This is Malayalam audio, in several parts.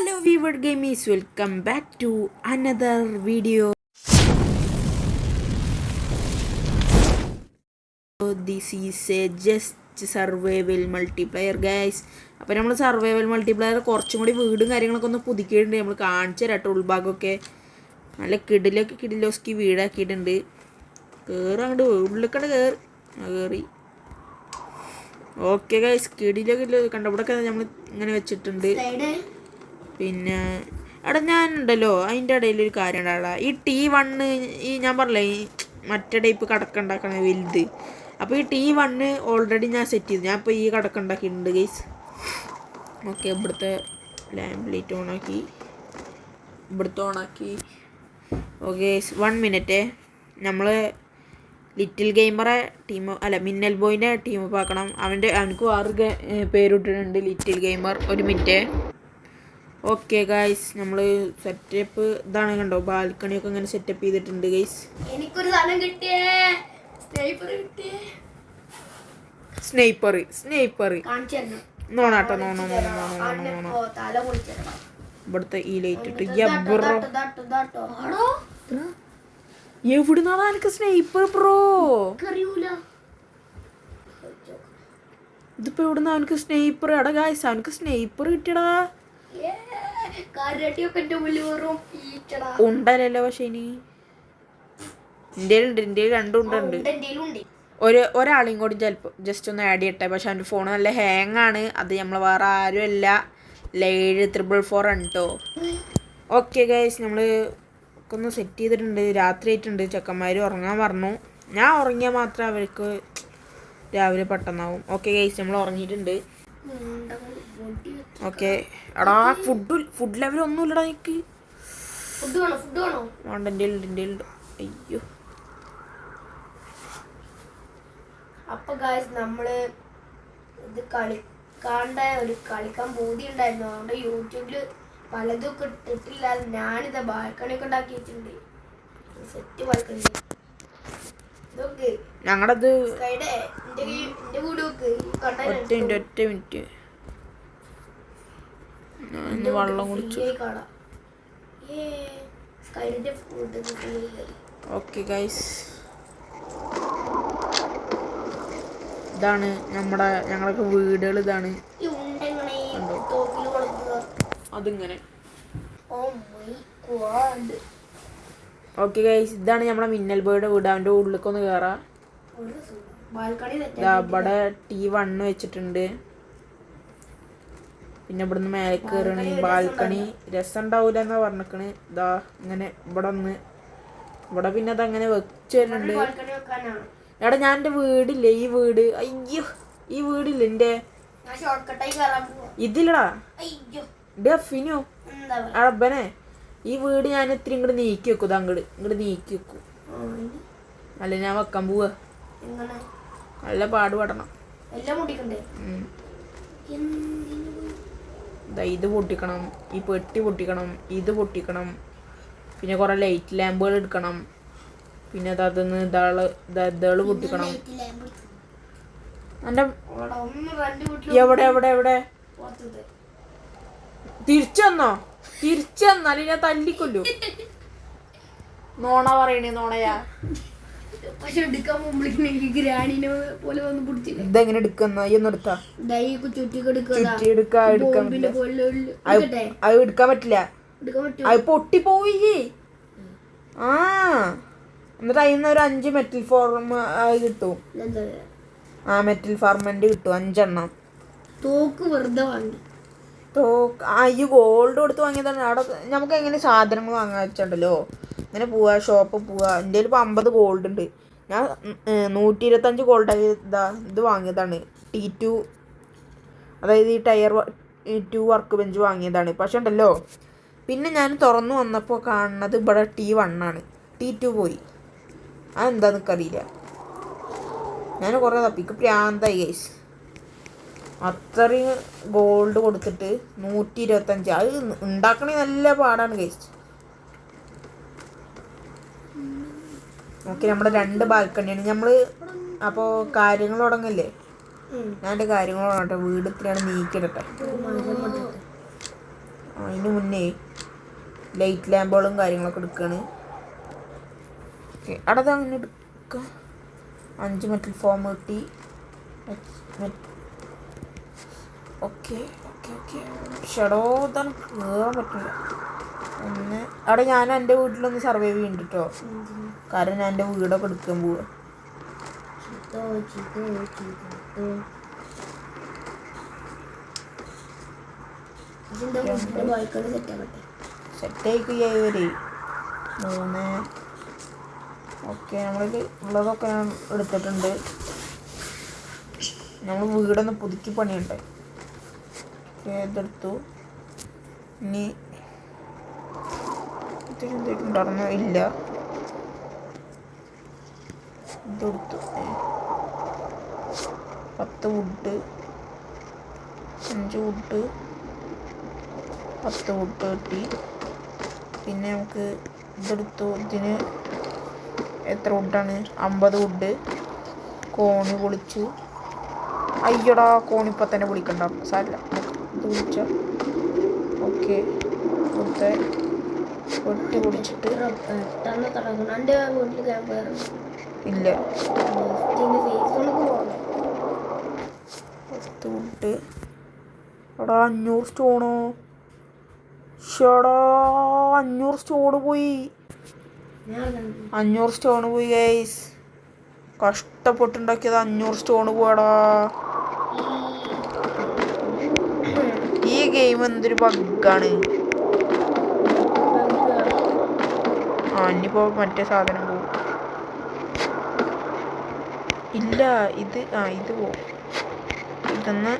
Hello viewer ഗെയിമീസ് welcome back to another video this is a just survival multiplayer guys അപ്പോൾ നമ്മൾ സർവൈവൽ മൾട്ടിപ്ലെയർ കുറച്ചും കൂടി വീടും കാര്യങ്ങളൊക്കെ ഒന്ന് പുതുക്കിയിട്ടുണ്ട്. നമ്മൾ കാണിച്ചു തരാട്ടോ ഉൾഭാഗമൊക്കെ. നല്ല കിടിലൊക്കെ കിടിലോസ്കി വീടാക്കിയിട്ടുണ്ട്. കയറി അങ്ങോട്ട് ഉള്ളിക്കണ്ട് കയറി കയറി ഓക്കെ ഗൈസ് കിടിലൊക്കെ കണ്ടപ്പോഴൊക്കെ നമ്മൾ ഇങ്ങനെ വെച്ചിട്ടുണ്ട്. പിന്നെ എടാ ഞാൻ ഉണ്ടല്ലോ അതിന്റെ ഇടയിൽ ഒരു കാര്യം ഉണ്ടാടാ ഈ ടി വണ്ണ് ഈ ഞാൻ പറഞ്ഞില്ലേ ഈ മറ്റേ ടൈപ്പ് കടക്ക ഉണ്ടാക്കണ വലുത്. അപ്പോൾ ഈ ടി വണ്ണ് ഓൾറെഡി ഞാൻ സെറ്റ് ചെയ്തു. ഞാൻ ഇപ്പോൾ ഈ കടക്ക ഉണ്ടാക്കിയിട്ടുണ്ട് ഗൈസ് ഓക്കെ ഇവിടുത്തെ ലാമ്പ് ലൈറ്റ് ഓണാക്കി ഇവിടുത്തെ ഓണാക്കി ഓക്കെ വൺ മിനിറ്റ് നമ്മൾ ലിറ്റിൽ ഗെയിമറെ ടീം അല്ല മിന്നൽ ബോയിന്റെ ടീം ആക്കണം. അവന്റെ അവനക്ക് ആറ് പേരിട്ടിട്ടുണ്ട് ലിറ്റിൽ ഗെയിമർ ഒരു മിനിറ്റ് ഓക്കെ ഗൈസ് നമ്മൾ സെറ്റപ്പ് ഇതാണ് കണ്ടോ? ബാൽക്കണിയൊക്കെ ഇങ്ങനെ സെറ്റപ്പ് ചെയ്തിട്ടുണ്ട് ഗൈസ് എനിക്കൊരു സാധനം കിട്ടിയേ. സ്നൈപ്പർ കിട്ടിയേ. സ്നൈപ്പർ സ്നൈപ്പർ നോണാട്ടോ നോണോ നോണോ നോണോ നോണോ. ഇവിടുത്തെ ഈ ലൈറ്റ് ഇട്ട് ആടോ. എവിടുന്നാണ് എനിക്ക് സ്നേപ്പർ ബ്രോ ഇതിപ്പോ എവിടുന്ന അവനക്ക് സ്നേപ്പർ എടാ ഗായ്സ് അവനക്ക് സ്നേപ്പർ കിട്ടിയടാ. എന്റെ വെറും ഉണ്ടല്ലോ പക്ഷെ ഇനി. ഇന്ത്യയിലുണ്ട് ഉണ്ട് ഇന്ത്യയിൽ രണ്ടും ഉണ്ട് എന്റെ ഒരു ഒരാളെയും കൂടി ചിലപ്പോൾ ജസ്റ്റ് ഒന്ന് ആഡ് ചെയ്യട്ടെ. പക്ഷെ അവന്റെ ഫോൺ നല്ല ഹാങ് ആണ്. അത് നമ്മൾ വേറെ ആരും അല്ല. ഏഴ് ത്രിപ്പിൾ ഫോർ ആണ് കേട്ടോ ഓക്കെ ഗൈസ് നമ്മൾ ഒക്കെ ഒന്ന് സെറ്റ് ചെയ്തിട്ടുണ്ട്. രാത്രി ആയിട്ടുണ്ട്. ചെക്കന്മാർ ഉറങ്ങാൻ പറഞ്ഞു. ഞാൻ ഉറങ്ങിയാൽ മാത്രമേ അവർക്ക് രാവിലെ പെട്ടെന്നാവും. ഓക്കെ ഗൈസ് നമ്മൾ ഉറങ്ങിയിട്ടുണ്ട്. ഓക്കെ. എടാ ഫുഡ് ഫുഡ് ലെവൽ ഒന്നും ഇല്ലടാ എനിക്ക് ഫുഡ് വേണോ? ഫുഡ് വേണോ? വേണ്ട എന്റെ ഉണ്ട് എന്റെ ഉണ്ട് അയ്യോ. അപ്പൊ ഗായ്സ് നമ്മൾ ഇത് കളിക്കാണ്ട ഒരു കളിക്കാൻ ബോധി ഉണ്ടായിരുന്നു അതുകൊണ്ട് യൂട്യൂബിൽ പലതൊക്കെ ഇട്ടിട്ടില്ല. ഞാനിത് ബാൽക്കണി ഒക്കെ ഉണ്ടാക്കി വെച്ചിട്ടുണ്ട്. Set balcony. ഞങ്ങളത് ഒറ്റ മിനിറ്റ് ഒറ്റ മിനിറ്റ്. ഞാൻ ഇന്ന് വെള്ളം കുടിച്ചു ഓക്കെ ഗൈസ് ഇതാണ് നമ്മുടെ ഞങ്ങളൊക്കെ വീടുകൾ ഇതാണ്. അതിങ്ങനെ. ഓക്കെ ഗൈസ് ഇതാണ് നമ്മുടെ മിന്നൽ ബോയുടെ വീട്. അവന്റെ ഉള്ളിലേക്കൊന്ന് കയറാം ഇവിടെ ടി വണ് വെച്ചിട്ടുണ്ട്. പിന്നെ ഇവിടുന്ന് മേലെ കയറണി ബാൽക്കണി രസം ഉണ്ടാവൂല എന്നാ പറഞ്ഞിക്കണ്. ഇതാ ഇങ്ങനെ ഇവിടെ ഒന്ന് ഇവിടെ പിന്നെ അതങ്ങനെ വെച്ച് വരുന്നുണ്ട്. എടാ ഞാൻ എന്റെ വീടില്ലേ? ഈ വീട്. അയ്യോ ഈ വീടില്ല എന്റെ? ഇതില്ലടാ. ഡെഫിനു അടബനെ ഈ വീട് ഞാൻ ഇത്തിരി ഇങ്ങോട്ട് നീക്കി വെക്കും. ഇത് അങ്ങോട്ട് ഇങ്ങോട്ട് നീക്കി വെക്കും. അല്ല ഞാൻ വെക്കാൻ പോവാ. നല്ല പാടുപെടണം എല്ലാം മുടിക്കണ്ടേ ഇത് പൊട്ടിക്കണം ഈ പെട്ടി പൊട്ടിക്കണം ഇത് പൊട്ടിക്കണം പിന്നെ കുറേ ലൈറ്റ് ലാമ്പുകൾ എടുക്കണം പിന്നെ അത് അതിന്ന് ഇതാൾ ഇതാൾ പൊട്ടിക്കണം. എന്റെ എവിടെ എവിടെ എവിടെ? തിരിച്ചെന്നോ തിരിച്ചെന്നാൽ ഞാൻ തല്ലിക്കൊല്ലു. നോണ പറയണേ നോണയാ. പക്ഷെ എടുക്കാൻ പോകുമ്പോഴേക്കും എനിക്ക് ഗ്രാനിനെ പോലെ വന്ന് പിടിച്ചില്ല? ഇതെങ്ങനെ എടുക്കുന്ന? ഈ ഒന്ന് എടുത്താ? ദൈ ചുറ്റി എടുക്കാ എടുക്കാൻ പറ്റില്ല അത് എടുക്കാൻ പറ്റില്ല. അത് പൊട്ടിപ്പോയി. ആ. എന്നിട്ട് അതിൽ നിന്ന് ഒരു അഞ്ച് മെറ്റൽ ഫോർമ കിട്ടും. ആ മെറ്റൽ ഫാർമെന്റ് കിട്ടും അഞ്ചെണ്ണം. തോക്ക് വെറുതെ വാങ്ങി. തോക്ക് ആ ഈ ഗോൾഡ് കൊടുത്ത് വാങ്ങിയതാണ്. അവിടെ നമുക്ക് എങ്ങനെ സാധനങ്ങൾ വാങ്ങാൻ വെച്ചിട്ടുണ്ടല്ലോ ഇങ്ങനെ പോവാ ഷോപ്പ് പോവാ. എന്റെ ഇപ്പോൾ അമ്പത് ഗോൾഡ് ഉണ്ട്. ഞാൻ നൂറ്റി ഇരുപത്തഞ്ച് ഗോൾഡ് ഇതാ ഇത് വാങ്ങിയതാണ്. ടി ടു അതായത് ഈ ടയർ ടു വർക്ക് ബെഞ്ച് വാങ്ങിയതാണ്. പക്ഷെ ഉണ്ടല്ലോ പിന്നെ ഞാൻ തുറന്നു വന്നപ്പോൾ കാണുന്നത് ഇവിടെ ടി വണ്ണാണ് ടി ടു പോയി. അതെന്താന്ന് അറിയില്ല. ഞാൻ കുറേ തപ്പിക്ക് പ്രാന്തായി ഗൈസ് അത്രയും ഗോൾഡ് കൊടുത്തിട്ട് നൂറ്റി ഇരുപത്തഞ്ച് അത് ഉണ്ടാക്കണേ നല്ല പാടാണ് ഗൈസ് ഓക്കെ നമ്മുടെ രണ്ട് ബാൽക്കണിയാണ്. നമ്മൾ അപ്പോൾ കാര്യങ്ങൾ തുടങ്ങല്ലേ? ഞാൻ എന്റെ കാര്യങ്ങൾ തുടങ്ങട്ടെ. വീട് ഇത്രയാണ് നീക്കിടട്ടെ. അതിന് മുന്നേ ലൈറ്റ് ലാമ്പുകളും കാര്യങ്ങളൊക്കെ എടുക്കുകയാണ് ഓക്കെ അവിടെ അങ്ങനെ എടുക്കുക അഞ്ച് മെറ്റൽ ഫോം കിട്ടി. Okay okay okay. ഷെഡോ തന്നെ കയറാൻ പറ്റില്ല. ഒന്ന് അവിടെ ഞാൻ എന്റെ വീട്ടിലൊന്ന് സർവൈവ് ചെയ്യുന്നുണ്ട് കേട്ടോ കാരണം ഞാൻ എന്റെ വീടൊക്കെ എടുക്കാൻ പോവുക ചീത്തോ ചീത്തോ ചീത്തോ ഇതിന്റെ വീട്ടിന്റെ ബാൽക്കണി സെറ്റ് ആക്കട്ടെ സെറ്റായിക്ക് വരെ മൂന്ന് ഓക്കെ നമ്മളിൽ ഉള്ളതൊക്കെ ഞാൻ എടുത്തിട്ടുണ്ട് നമ്മൾ വീടൊന്ന് പുതുക്കി പണിയുണ്ട് ഇതെടുത്തു ഇനി ഇതിലെന്തെങ്കിലും ഇല്ല ഇതെടുത്തു കൊടുത്തു. പത്ത് വുഡ് അഞ്ച് വുഡ് പത്ത് വുഡ് കിട്ടി. പിന്നെ നമുക്ക് ഇതെടുത്തു. ഇതിന് എത്ര വുഡാണ് അമ്പത് വുഡ് കോണി പൊളിച്ചു. അയ്യടാ കോണി ഇപ്പം തന്നെ പൊളിക്കണ്ട. സാരില്ല. ഇത് പൊളിച്ച. ഓക്കെ. ഒറ്റ പൊടിച്ചിട്ട് പെട്ടെന്ന് തുടങ്ങണം എന്റെ വീട്ടിൽ ക്യാമ്പ് ഇല്ല. വുഡ് എടാ അഞ്ഞൂറ് സ്റ്റോണോ. അഞ്ഞൂറ് സ്റ്റോണ് പോയി. അഞ്ഞൂറ് സ്റ്റോൺ പോയി ഗൈസ് കഷ്ടപ്പെട്ടുണ്ടാക്കിയത് അഞ്ഞൂറ് സ്റ്റോൺ പോടാ ഈ ഗെയിം എന്തൊരു ബഗ്ഗാണ് ആ ഇനിയിപ്പോ മറ്റേ സാധനം പോവും. ഇല്ല ഇത് ആ ഇത് പോവും ഇതൊന്ന്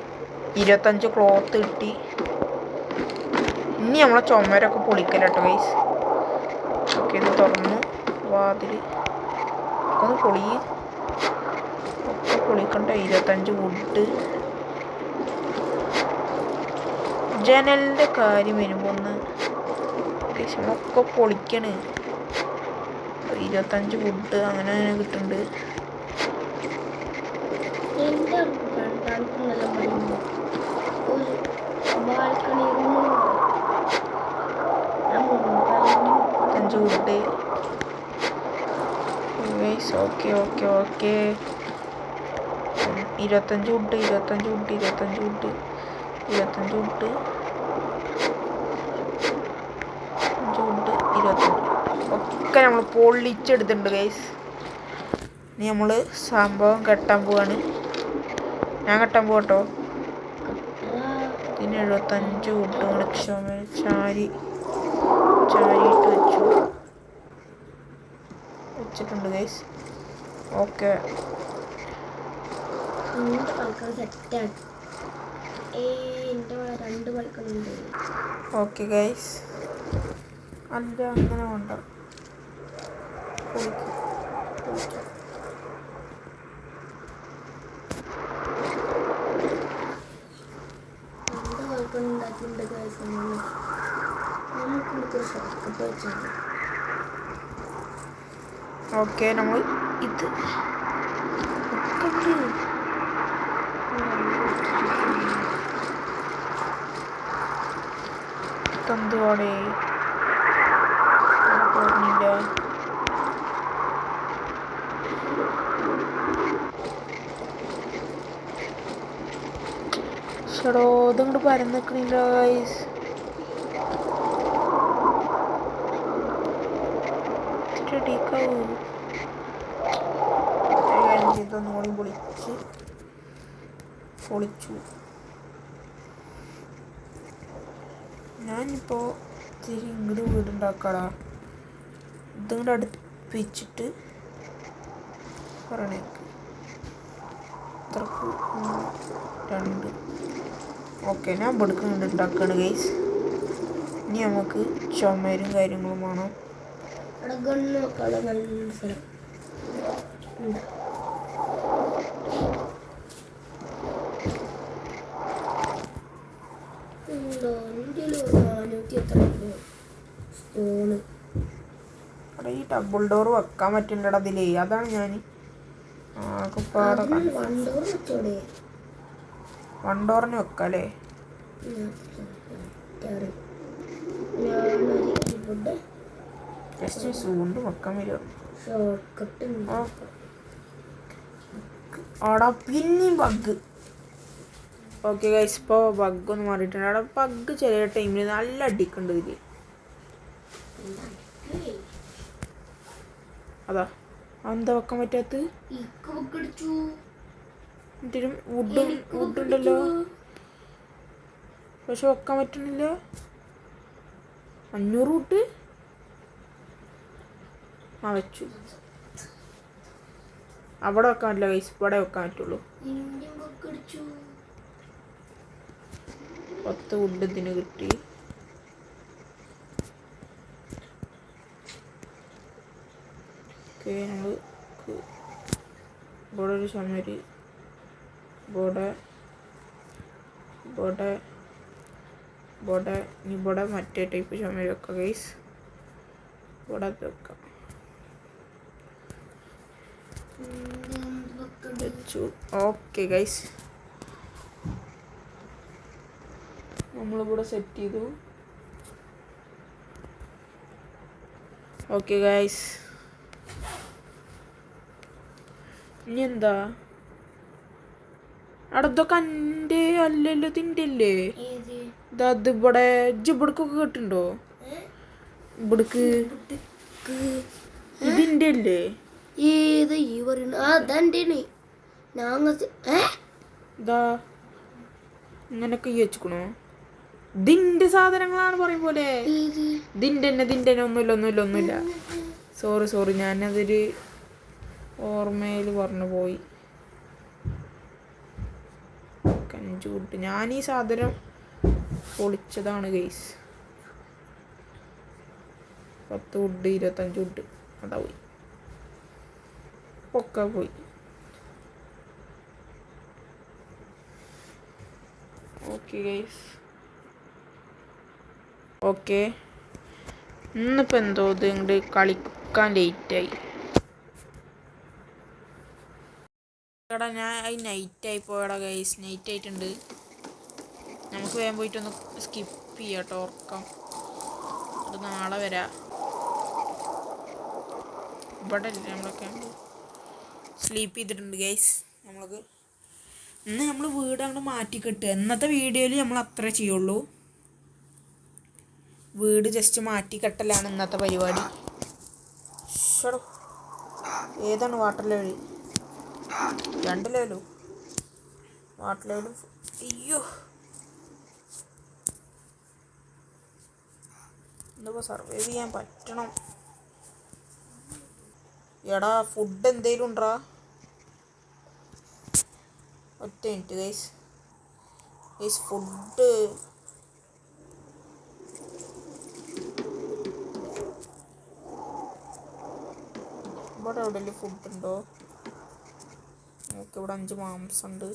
ഇരുപത്തഞ്ച് ക്ലോത്ത് കിട്ടി ഇനി നമ്മളെ ചുമരൊക്കെ പൊളിക്കലട്ടോ വൈസ് ഓക്കെ ഇത് തുറന്നു. വാതിൽ ഒന്ന് പൊളി. ഒക്കെ പൊളിക്കണ്ട ഇരുപത്തഞ്ച് വുഡ് ജനലിന്റെ കാര്യം വരുമ്പോൾ ഒന്ന് ഒക്കെ പൊളിക്കണ്. ഇരുപത്തഞ്ച് വുഡ് അങ്ങനെ അങ്ങനെ കിട്ടുന്നുണ്ട് എന്റെ രണ്ടാൾക്കും നല്ല പണിയുണ്ട് ഒരു ബാൽക്കണി റൂം ഞാൻ മുൻപാലും അഞ്ച് wood guys okay okay okay. ഇരുപത്തഞ്ച് ഉണ്ട് ഇരുപത്തഞ്ച് ഉണ്ട് ഇരുപത്തഞ്ച് ഉണ്ട് ഇരുപത്തഞ്ച് ഉണ്ട് ഉണ്ട് ഇരുപത്തഞ്ച് ഒക്കെ നമ്മൾ പൊള്ളിച്ചെടുത്തിട്ടുണ്ട് ഗൈസ് ഇനി നമ്മൾ സംഭവം കെട്ടാൻ പോവാണ്. ഞാൻ കെട്ടാൻ പോകട്ടോ പിന്നെ എഴുപത്തഞ്ച് വുഡ് കൂടെ ചാരി ചാരിയിട്ട് വെച്ചു. വെച്ചിട്ടുണ്ട് ഗൈസ് ഓക്കെ. സെറ്റാണ്. എന്റെ രണ്ട് ഓക്കെ ഗൈസ് അല്ല അങ്ങനെ ഉണ്ട് ഉണ്ടാക്കിയിട്ടുണ്ട്. നമുക്ക് വെച്ചാൽ ഓക്കെ നമ്മൾ ഇത്. ഒക്കെ ഉണ്ട്. തന്തുവാടേ പറഞ്ഞില്ല ഷടോ ഇതങ്ങോട്ട് പരന്ന് നിൽക്കണില്ല ഗൈസ് റെഡിക്കാവൂ ഇതൊന്നും കൂടി പൊളിച്ച് പൊളിച്ചു ഞാനിപ്പോൾ ഇത്തിരി ഇങ്ങോട്ട് വീടുണ്ടാക്കാടാ. ഇതിങ്ങോട്ട് അടുപ്പിച്ചിട്ട് പറയണേക്ക് ഇത്രക്ക് രണ്ട്. ഓക്കെ ഞാൻ ഇവിടേക്ക് ഉണ്ടാക്കുകയാണ് ഗൈസ് ഇനി നമുക്ക് ചുമരും കാര്യങ്ങളും വേണം. നല്ല സ്ഥലം ഉണ്ട് ഉണ്ടോ എന്റെ നാനൂറ്റി എത്ര സ്റ്റോണ് അവിടെ ഈ ഡബിൾ ഡോർ വെക്കാൻ പറ്റില്ലടാ അതിലേ അതാണ് ഞാൻ വൺ ഡോറിന് വെക്കാല്ലേ ജസ്റ്റ് സൂണ്ട് വെക്കാൻ കട്ട് അവിടെ പിന്നെയും ബഗ് ഓക്കെ ഗൈസ് ഇപ്പോൾ ബഗ് ഒന്ന് മാറിയിട്ടുണ്ട്. അവിടെ ബഗ് ചെറിയ ടൈമിൽ നല്ല അടിക്കുന്നുണ്ട് ഇതിൽ അതാ. എന്താ വെക്കാൻ പറ്റാത്ത എന്തിനും വുഡ് വുഡ് ഉണ്ടല്ലോ. പക്ഷെ വെക്കാൻ പറ്റണില്ല അഞ്ഞൂറ് വുഡ് ആ വെച്ചു. അവിടെ വെക്കാൻ പറ്റില്ല ഗൈസ് ഇവിടെ വെക്കാൻ പറ്റുള്ളൂ. പത്ത് വുഡ് ഇതിന് കിട്ടി. ഓക്കെ നമ്മൾ ഇവിടെ ഒരു ചമരി ഇവിടെ ഇവിടെ ഇവിടെ ഇനി ഇവിടെ മറ്റേ ടൈപ്പ് ചുമര് വെക്കാം ഗൈസ് ഇവിടെ വെക്കാം. ഓക്കെ ഗൈസ് നമ്മളിവിടെ സെറ്റ് ചെയ്തു. ഓക്കെ ഗൈസ് ഇനി എന്താ അവിടെ ഇതൊക്കെ എന്റെ അല്ലല്ലോ ഇതിന്റെ അല്ലേ ഇതാ ഇവിടെ ഇജ്ജ് ഇവിടക്കൊക്കെ കിട്ടുന്നുണ്ടോ ഇവിടക്ക്. ഇതിന്റെ അല്ലേ ഏത്? ഈ പറയുന്നു അതെന്റെ ഞാങ്ങ ഇതാ ഇങ്ങനൊക്കെ ഈ വെച്ചുക്കണോ? ഇതിന്റെ സാധനങ്ങളാണ് പറയും പോലെ. ദിന്റെ തന്നെ ദിന്റെ തന്നെ ഒന്നുമില്ല ഒന്നുമില്ല ഒന്നുമില്ല. സോറി സോറി ഞാനതൊരു ഓർമ്മയിൽ പറഞ്ഞു പോയി. കഞ്ചുകൂട്ട് ഞാൻ ഈ സാധനം പൊളിച്ചതാണ് ഗെയ്സ് പത്ത് വുഡ് ഇരുപത്തഞ്ച് വുഡ് അതാ പോയി. ഒക്കെ പോയി. Okay guys okay. ഇന്നിപ്പോൾ എന്തോ ഇത് ഇങ്ങോട്ട് കളിക്കാൻ ലേറ്റായി. എടാ ഞാൻ അത് നൈറ്റായി പോയടാ ഗൈസ് നൈറ്റ് ആയിട്ടുണ്ട്. നമുക്ക് വേഗം പോയിട്ടൊന്ന് സ്കിപ്പ് ചെയ്യാം കേട്ടോ ഉറക്കം. അത് നാളെ വരാ. ഇവിടെ അല്ലേ നമ്മളൊക്കെ സ്ലീപ്പ് ചെയ്തിട്ടുണ്ട് ഗൈസ് നമ്മൾക്ക് ഇന്ന് നമ്മൾ വീട് അങ്ങോട്ട് മാറ്റി കിട്ടുക ഇന്നത്തെ വീഡിയോയിൽ നമ്മൾ അത്രേ ചെയ്യുള്ളൂ. വീട് ജസ്റ്റ് മാറ്റി കെട്ടലാണ് ഇന്നത്തെ പരിപാടി. ഏതാണ് വാട്ടർ ലെവൽ രണ്ട് ലെവലോ വാട്ടർ ലെവലും അയ്യോ. എന്താ സർവൈവ് ചെയ്യാൻ പറ്റണം. എടാ ഫുഡ് എന്തേലും ഉണ്ടോ ഒറ്റ മിനിറ്റ് ഗൈസ് ഗൈസ് ഫുഡ് ഇവിടെ എവിടെയെങ്കിലും ഫുഡ് ഉണ്ടോ? നമുക്ക് ഇവിടെ അഞ്ച് മാംസമുണ്ട്.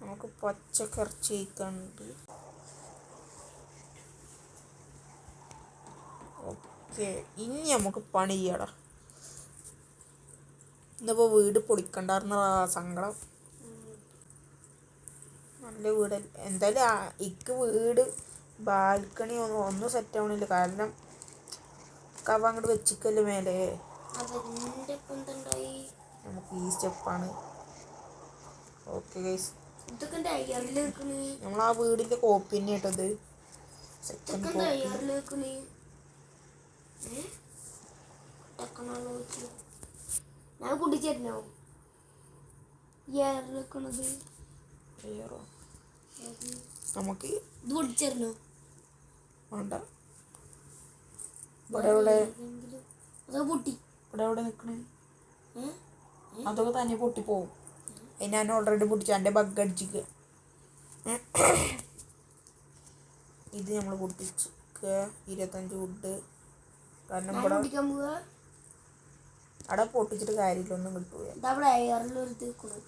നമുക്ക് പച്ചക്കറിച്ച് കഴിക്കാനുണ്ട്. ഓക്കെ ഇനി നമുക്ക് പണി ചെയ്യടാ. ഇന്നിപ്പോൾ വീട് പൊളിക്കണ്ടായിരുന്ന സങ്കടം. നല്ല വീട് എന്തായാലും ഇക്ക് വീട് ബാൽക്കണി ഒന്നും ഒന്നും സെറ്റ് ആവണില്ല. കാരണം കവ അങ്ങോട്ട് വെച്ചിക്കല്ലേ മേലെ? നമുക്ക് ഈ സ്റ്റെപ്പാണ്. Okay guys. നമ്മൾ ആ വീടിന്റെ കോപ്പി തന്നെ സെക്കൻഡ് കോപ്പി. ടെക്നോളജി. ഞാൻ അയ്യോ നമുക്ക് ഇത് വേണ്ട. ഇവിടെ ഇവിടെ പൊട്ടി. ഇവിടെ നിൽക്കണേ ഏ? അതൊക്കെ തന്നെ പൊട്ടിപ്പോവും അത് ഞാൻ ഓൾറെഡി പൊട്ടിച്ചു എന്റെ ബഗ് അടിച്ചിക്ക്. ഇത് നമ്മൾ പൊട്ടിച്ച് ഇരുപത്തഞ്ച് വുഡ് കാരണം ഇവിടെ അവിടെ പൊട്ടിച്ചിട്ട് കാര്യമില്ല. ഒന്നും കിട്ടൂല. ഇതിന്റെ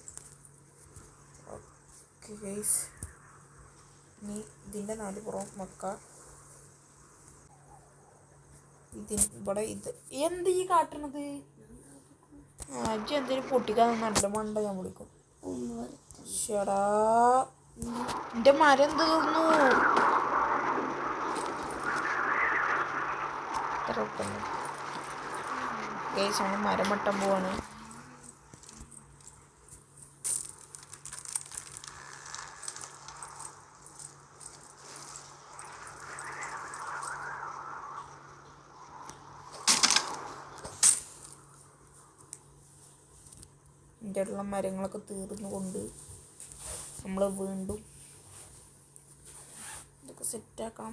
ഓക്കെ ഗൈസ് ഇനി ഇതിന്റെ നാല് പുറം മക്ക. ഇവിടെ ഇത് എന്ത് ഈ കാട്ടണത്? എന്തേലും പൊട്ടിക്കാൻ നല്ല മണ്ട ഞാൻ വിളിക്കും. എന്റെ മരം എന്ത് തോന്നു? മരം വെട്ടാൻ പോവാണ്. ഇതിന്റെ ഉള്ള മരങ്ങളൊക്കെ തീർന്നു കൊണ്ട് നമ്മൾ വീണ്ടും ഇതൊക്കെ സെറ്റാക്കാം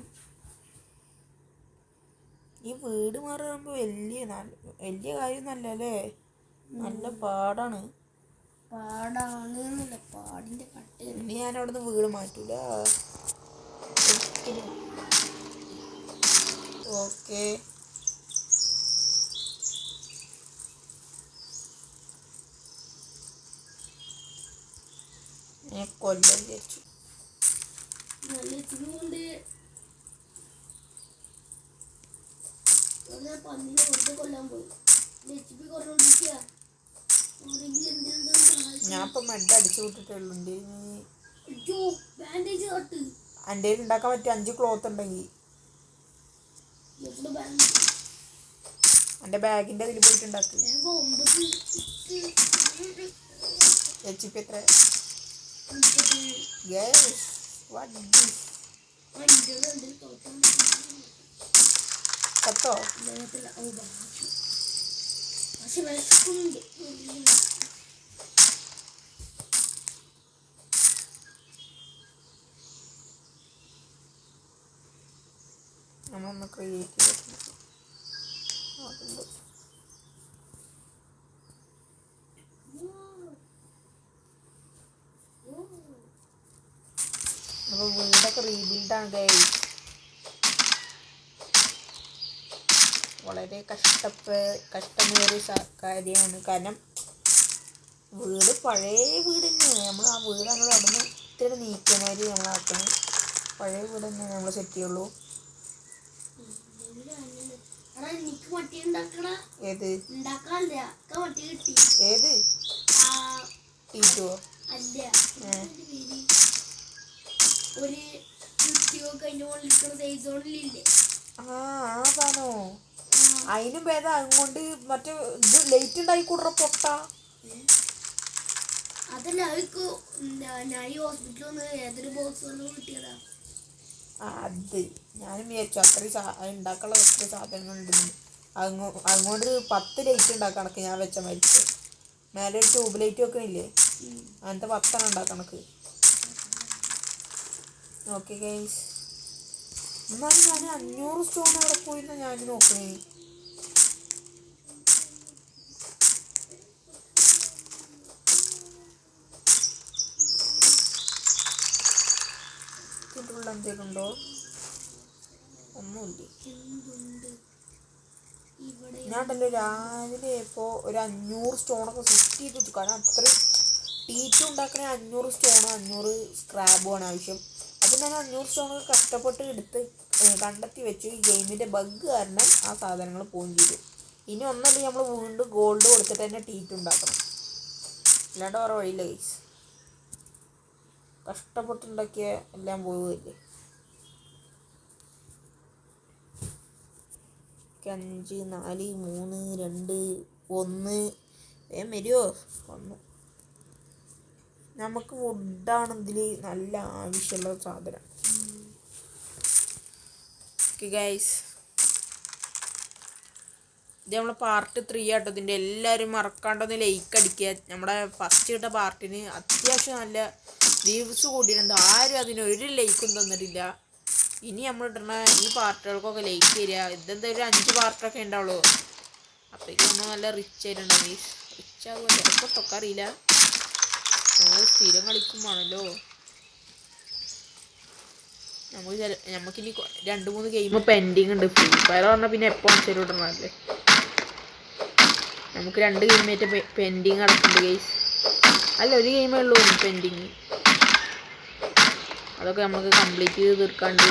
ഈ വീട് മാറി പറയുമ്പോൾ വലിയ നല്ല വലിയ കാര്യമൊന്നുമല്ല അല്ലേ നല്ല പാടാണ് പാടാണ്. എന്നല്ല പാടിന്റെ കട്ടയാണ്. ഇനി ഞാൻ അവിടെ നിന്ന് വീട് മാറ്റൂല. ഓക്കെ. ഞാൻ കൊല്ലം വിചാരിച്ചു പന്നിനെ വെറുതെ കൊല്ലാൻ പോയി എന്തെങ്കിലും സഹായിക്കും ഞാൻ ഇപ്പം മഡ് അടിച്ചു വിട്ടിട്ടുള്ളൂ എന്റെ ഉണ്ടാക്കാൻ പറ്റിയ അഞ്ച് ക്ലോത്ത് ഉണ്ടെങ്കിൽ എന്റെ ബാഗിന്റെ അതിൽ പോയിട്ടുണ്ടാക്കി എച്ച് പി എത്ര മുപ്പത്തി യെസ് വാട്ട് ദിസ് അഞ്ച് രണ്ട് തോട്ടം പത്തോ ദേഹത്തില്ല ഓ ബാക്കി പക്ഷെ വിശക്കുന്നുണ്ട് അപ്പോൾ വീടൊക്കെ റീബിൽഡാണ് ഗൈസ് വളരെ കഷ്ടപ്പ് കഷ്ടമേറിയ കാര്യമാണ്. കാരണം വീട് പഴയ വീട് തന്നെയാണ്. നമ്മൾ ആ വീട് നമ്മൾ അവിടെ നിന്ന് ഇത്തിരി നീക്കിയമാതിരി നമ്മളാക്കണം പഴയ വീട് തന്നെയാണ് നമ്മൾ സെറ്റ് ചെയ്യുള്ളൂ. ഏത്? ഏത്? ടീറ്റുവോ അല്ല. ഒരു സൈസ് ആ ആ സാധനോ? അതിനും ഭേദം അതുകൊണ്ട് മറ്റേ ഇത് ലൈറ്റ് ഉണ്ടായി കൂടറ പൊട്ട. അതല്ല അവർക്ക് ഞാൻ ഈ ഹോസ്പിറ്റലിൽ വന്ന് ഏതൊരു ബോക്സ് വന്ന് കിട്ടിയതാ? ആ അത് ഞാനും വിചാരിച്ചു അത്രയും സാ ഉണ്ടാക്കാനുള്ള ഒത്തിരി സാധനങ്ങൾ അതുകൊണ്ട് അങ്ങോട്ട് പത്ത് ലൈറ്റ് ഉണ്ടാക്കാൻ കണക്ക് ഞാൻ വെച്ച മരിച്ചു മേലെ ഒരു ട്യൂബ് ലൈറ്റ് വെക്കണില്ലേ. അങ്ങനത്തെ പത്തെണ്ണം ഉണ്ടാക്കാൻ കണക്ക്. ഓക്കെ ഗൈസ് എന്നാലും ഞാൻ അഞ്ഞൂറ് സ്റ്റോൺ അവിടെ പോയിന്ന് ഞാൻ നോക്കണേ. ഇതിന്റെ എന്തെങ്കിലും ഉണ്ടോ? ഒന്നുമില്ല. ഞാൻ ഉണ്ടല്ലോ രാവിലെ ഇപ്പോൾ ഒരു അഞ്ഞൂറ് സ്റ്റോണൊക്കെ സെറ്റ് ചെയ്ത് വെച്ചു. കാരണം അത്രയും ടീറ്റും ഉണ്ടാക്കണേ അഞ്ഞൂറ് സ്റ്റോണും അഞ്ഞൂറ് സ്ക്രാബോ ആണ് ആവശ്യം. അപ്പം ഞാൻ അഞ്ഞൂറ് സ്റ്റോണൊക്കെ കഷ്ടപ്പെട്ട് എടുത്ത് കണ്ടെത്തി വെച്ചു. ഈ ഗെയിമിന്റെ ബഗ് കാരണം ആ സാധനങ്ങൾ പോവുകയും ചെയ്തു. ഇനി ഒന്നല്ല നമ്മൾ വീണ്ടും ഗോൾഡ് കൊടുത്തിട്ട് തന്നെ ടീറ്റ് ഉണ്ടാക്കണം. അല്ലാണ്ട് വേറെ വഴിയില്ല ഗൈസ് കഷ്ടപ്പെട്ടുണ്ടാക്കിയ എല്ലാം പോവുകയില്ലേ. അഞ്ച് നാല് മൂന്ന് രണ്ട് ഒന്ന്. വേഗം വരുമോ ഒന്ന് നമുക്ക് വുഡാണ് ഇതിൽ നല്ല ആവശ്യമുള്ള സാധനം. ഓക്കെ ഗൈസ് ഇത് നമ്മൾ പാർട്ട് ത്രീ ആട്ടോ. ഇതിന്റെ എല്ലാവരും മറക്കാണ്ടൊന്ന് ലൈക്ക് അടിക്കുക. നമ്മുടെ ഫസ്റ്റ് കിട്ട പാർട്ടിന് അത്യാവശ്യം നല്ല വ്യൂസ് കൂടിയിട്ടുണ്ട്. ആരും അതിന് ഒരു ലൈക്കും തന്നിട്ടില്ല. ഇനി നമ്മൾ ഇടുന്ന ഈ പാർട്ടുകൾക്കൊക്കെ ലൈക്ക് തരിക ഇതെന്താ ഒരു അഞ്ച് പാർട്ടൊക്കെ ഉണ്ടാവുള്ളൂ. അപ്പോഴേക്കും നമ്മൾ നല്ല റിച്ച് ആയിട്ടുണ്ടാവും. റിച്ച് ആകുമല്ലോ ഇപ്പോൾ തൊക്കെ അറിയില്ല നമ്മൾ സ്ഥിരം കളിക്കുമ്പോഴാണല്ലോ നമുക്ക് ചില നമുക്കിനി രണ്ടു മൂന്ന് ഗെയിം പെൻഡിങ് ഉണ്ട്. ഫ്രീ ഫയർ പറഞ്ഞാൽ പിന്നെ എപ്പോൾ വെച്ചാലും നമുക്ക് രണ്ട് ഗെയിമായിട്ട് പെൻഡിങ് നടക്കുന്നുണ്ട് ഗെയ്സ് അല്ല ഒരു ഗെയിമേ ഉള്ളൂ പെൻഡിങ് അതൊക്കെ നമുക്ക് കംപ്ലീറ്റ് ചെയ്ത് തീർക്കാണ്ട്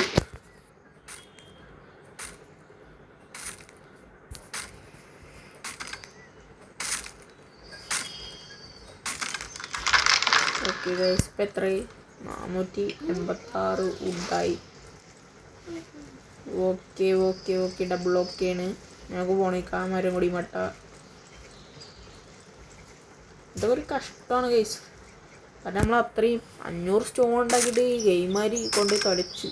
ഓക്കെ ഗൈസ് ഇപ്പം എത്രയായി നാനൂറ്റി എൺപത്താറ് ഉണ്ടായി okay okay okay. Double okay ആണ്. ഞങ്ങൾക്ക് പോണേക്കാം മരം കൂടി മട്ട. ഇതൊക്കെ ഒരു കഷ്ടമാണ് ഗൈസ് കാരണം നമ്മൾ അത്രയും അഞ്ഞൂറ് സ്റ്റോൺ ഉണ്ടാക്കിയിട്ട് ഗെയിമാരി കൊണ്ട് കളിച്ചു.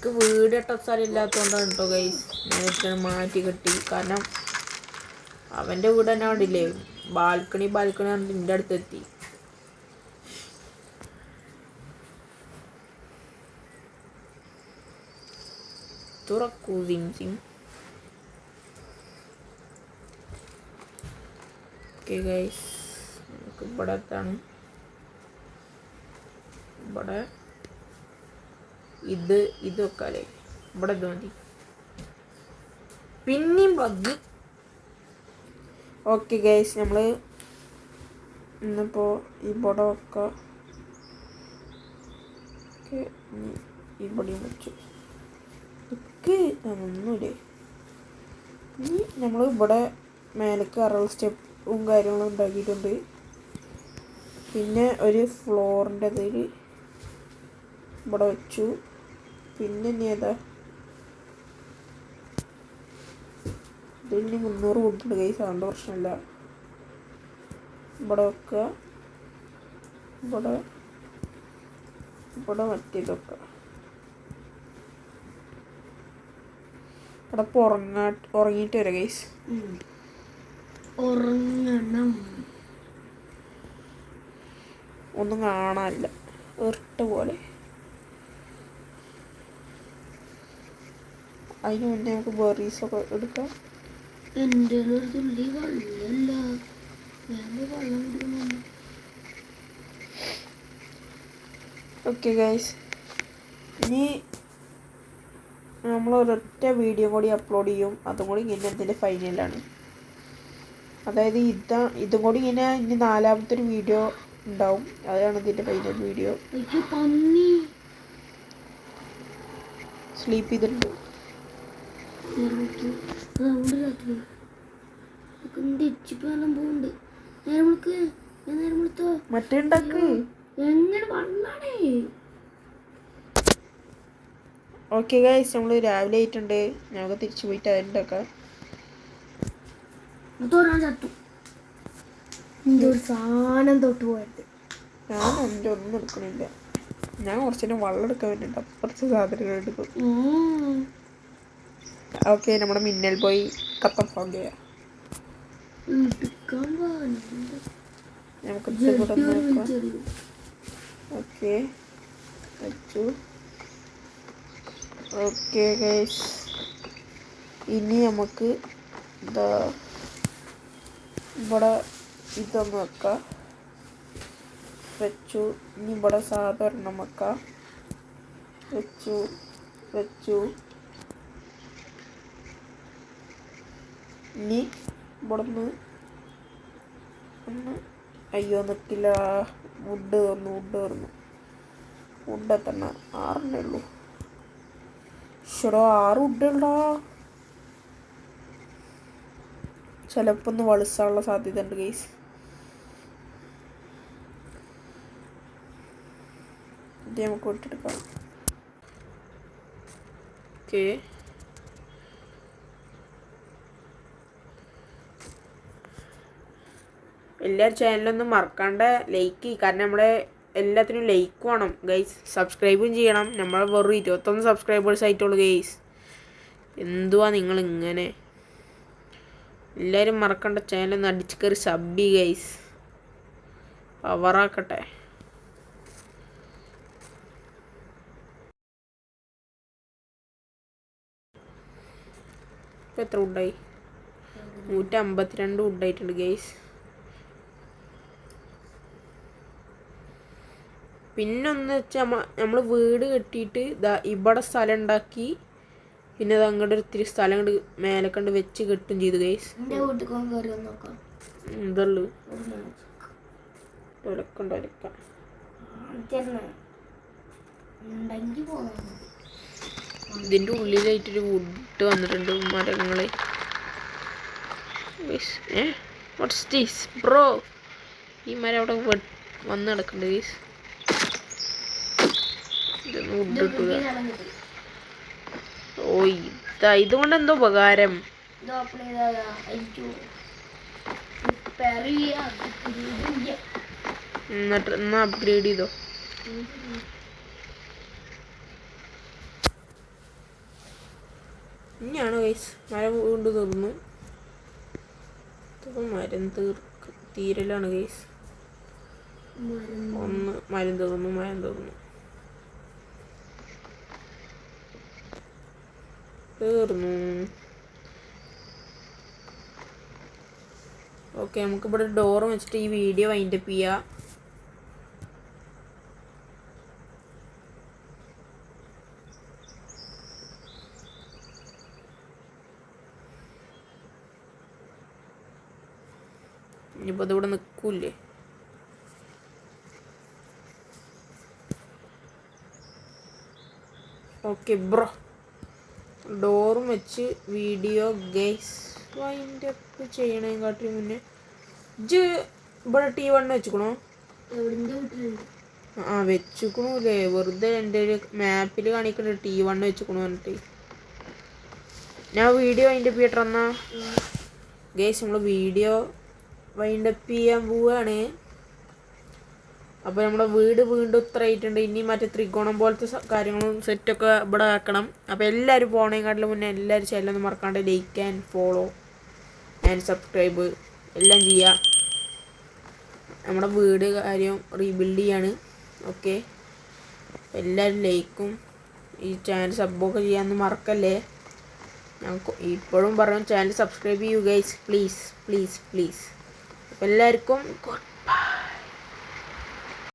എനിക്ക് വീട് ഇട്ട സ്ഥലം ഇല്ലാത്തതുകൊണ്ടാണ് കേട്ടോ ഗൈസ് ഞാൻ മാറ്റി കെട്ടി. കാരണം അവന്റെ വീട് തന്നെ കണ്ടില്ലേ? ബാൽക്കണി ബാൽക്കണി പറഞ്ഞിട്ട് എന്റെ അടുത്തെത്തി. തുറക്കൂ സിം ഗൈസ് നമുക്ക് ഇവിടെ എത്താണ്? ഇവിടെ ഇത് ഇത് അല്ലേ ഇവിടെ ഇത് മതി. പിന്നെയും പ്ലഗ് ഓക്കെ ഗൈസ് നമ്മൾ ഇന്നിപ്പോൾ വെക്കാം ഓക്കെ ഇവിടെയും വെച്ചു. ഇതൊക്കെ ഒന്നുമില്ലേ ഇനി നമ്മൾ ഇവിടെ മേലേക്ക് അറൾ സ്റ്റെപ്പും കാര്യങ്ങളും ഉണ്ടാക്കിയിട്ടുണ്ട്. പിന്നെ ഒരു ഫ്ലോറിന്റെ അതിൽ ഇവിടെ വെച്ചു. പിന്നെ ഇനി ഏതാ ഇതിന് മുന്നൂറ് കൊടുത്തിട്ട് കൈ സാധാരണ പ്രശ്നമില്ല. ഇവിടെ വെക്കുക. ഇവിടെ. ഇവിടെ മറ്റേത് വെക്കുക ഇവിടെ ഉറങ്ങാ ഉറങ്ങിയിട്ട് വരാം കൈസ് ഉറങ്ങണം. ഒന്നും കാണാനില്ല. ഇർട്ട് പോലെ. അതിന് മുന്നേ നമുക്ക് ബെറീസൊക്കെ എടുക്കാം. എന്റെ തുള്ളി വെള്ളമല്ല. വെള്ളം കുടിക്കുന്നു ഓക്കെ ഗൈസ് ഇനി നമ്മൾ ഒരൊറ്റ വീഡിയോ കൂടി അപ്ലോഡ് ചെയ്യും. അതും കൂടി ഇങ്ങനെ ഇതിന്റെ ഫൈനലാണ് അതായത് ഇതാ ഇതും കൂടി ഇങ്ങനെ ഇനി നാലാമത്തെ ഒരു വീഡിയോ ഉണ്ടാവും. അതാണ് ഇതിന്റെ ഫൈനൽ വീഡിയോ സ്ലീപ്പ് ചെയ്തിട്ടുണ്ട്. നേരമുക്ക് അതുകൊണ്ട് രാത്രി എനിക്ക് ഇച്ചിപ്പെല്ലാം പോകുന്നുണ്ട് നേരമുക്ക് ഞാൻ നേരമുടുത്തോ മറ്റേ ഉണ്ടാക്ക് എങ്ങനെ വണ്ണാണേ ഓക്കെ ഗൈസ് നമ്മൾ രാവിലെ ആയിട്ടുണ്ട്. ഞങ്ങൾക്ക് തിരിച്ചു പോയിട്ട് അതുണ്ടാക്കാം സാധനം തൊട്ട് ഞാൻ ഒന്നും എടുക്കണില്ല ഞാൻ കുറച്ചേരം വെള്ളം എടുക്കാൻ വേണ്ടിയിട്ട് അപ്പുറത്തെ സാധനങ്ങൾ എടുക്കും. ഓക്കെ നമ്മുടെ മിന്നൽ പോയി കപ്പ ഫോൺ ചെയ്യാം. നമുക്ക് ഓക്കെ. വെച്ചു. ഓക്കെ ഗൈസ് ഇനി നമുക്ക് എന്താ ഇവിടെ ഇതൊന്ന് വെക്കാം. വെച്ചു. ഇനി ഇവിടെ സാധാരണ വെക്കാം. വെച്ചു. വെച്ചു. ഇനി ഇവിടെ നിന്ന് ഒന്ന് അയ്യോ നിൽക്കില്ല വുഡ് വന്നു വുഡ് വന്നു. വുഡ് എത്തണ ആറെണ്ണേ ഉള്ളൂ. ഷടോ ആറ് വുഡുണ്ടോ ചിലപ്പോൾ ഒന്ന് വളിസാനുള്ള സാധ്യത ഉണ്ട് ഗൈസ് ഇത് നമുക്ക് വിട്ടെടുക്കാം. ഓക്കെ എല്ലാ ചാനലൊന്നും മറക്കാണ്ട് ലൈക്ക് കാരണം നമ്മുടെ എല്ലാത്തിനും ലൈക്ക് വേണം ഗൈസ് സബ്സ്ക്രൈബും ചെയ്യണം. നമ്മൾ വെറും ഇരുപത്തൊന്ന് സബ്സ്ക്രൈബേഴ്സ് ആയിട്ടുള്ളൂ ഗൈസ് എന്തുവാ നിങ്ങൾ ഇങ്ങനെ? എല്ലാവരും മറക്കണ്ട ചാനൽ ഒന്ന് അടിച്ച് കയറി സബ്ബി ഗൈസ് പവറാക്കട്ടെ ഇപ്പം എത്ര ഉണ്ടായി നൂറ്റി അമ്പത്തിരണ്ട് വുഡായിട്ടുണ്ട് ഗൈസ് പിന്നൊന്ന് വെച്ചാൽ നമ്മൾ വീട് കെട്ടിയിട്ട് ഇതാ ഇവിടെ സ്ഥലം ഉണ്ടാക്കി പിന്നെ അത് അങ്ങോട്ട് ഒത്തിരി സ്ഥലം കണ്ട് മേലെ കണ്ട് വെച്ച് കെട്ടും ചെയ്തു ഗൈസ് ഇതിന്റെ. ഒലക്കൊണ്ട് ഒലക്കാം. ഇതിന്റെ ഉള്ളിലായിട്ടൊരു വുഡ് വന്നിട്ടുണ്ട് മരങ്ങൾ ഏ? വാട്ട്സ് ദിസ് ബ്രോ ഈ മരം അവിടെ വന്ന് കിടക്കുന്നുണ്ട് ഗൈസ് ഇതൊന്നും wood ഓ ഇതാ ഇതുകൊണ്ട് എന്തോ ഉപകാരം. എന്നിട്ട് എന്നാ അപ്ഗ്രേഡ് ചെയ്തോ? ഇനിയാണ് ഗൈസ് മരം കൊണ്ട് തീർന്നു മരം തീർക്ക് തീരലാണ് ഗൈസ് ഒന്ന് മരം തീർന്നു മരം തീർന്നു. തീർന്നു. ഓക്കെ നമുക്കിവിടെ ഡോറ് വെച്ചിട്ട് ഈ വീഡിയോ വൈൻഡപ്പ് ചെയ്യാം. ഇനിയിപ്പോൾ അതിവിടെ നിൽക്കൂലേ ഓക്കെ ബ്രോ. ഡോറും വെച്ച് വീഡിയോ ഗെയ്സ് വൈൻഡ് അപ്പ് ചെയ്യണേക്കാട്ടി മുന്നേ ഇജ് ഇവിടെ ടി വൺ വെച്ചുക്കണോ? ആ വെച്ചുക്കണൂലേ വെറുതെ എന്റെ ഒരു മാപ്പിൽ കാണിക്കണ ടി വൺ വെച്ചുക്കണു പറഞ്ഞിട്ട്. ഞാൻ വീഡിയോ വൈൻഡപ്പ് ചെയ്യട്ടെ എന്നാ ഗൈസ് നമ്മൾ വീഡിയോ വൈൻഡപ്പ് ചെയ്യാൻ പോവാണ്. അപ്പോൾ നമ്മുടെ വീട് വീണ്ടും ഇത്ര ആയിട്ടുണ്ട്. ഇനി മറ്റേ ത്രികോണം പോലത്തെ കാര്യങ്ങളും സെറ്റൊക്കെ ഇവിടെ ആക്കണം അപ്പോൾ എല്ലാവരും പോണേക്കാട്ടിലും മുന്നേ എല്ലാവരും ചെല്ലൊന്നും മറക്കാണ്ട് like and follow and subscribe എല്ലാം ചെയ്യുക നമ്മുടെ വീട് കാര്യം റീബിൽഡ് ചെയ്യാണ്. ഓക്കെ എല്ലാവരും ലൈക്കും ഈ ചാനൽ സബ്ബൊക്കെ ചെയ്യാമെന്ന് മറക്കല്ലേ? ഞങ്ങൾക്ക് ഇപ്പോഴും പറഞ്ഞു ചാനൽ സബ്സ്ക്രൈബ് ചെയ്യൂ ഗൈസ് പ്ലീസ് പ്ലീസ് പ്ലീസ് എല്ലാവർക്കും ഗുഡ് ബൈ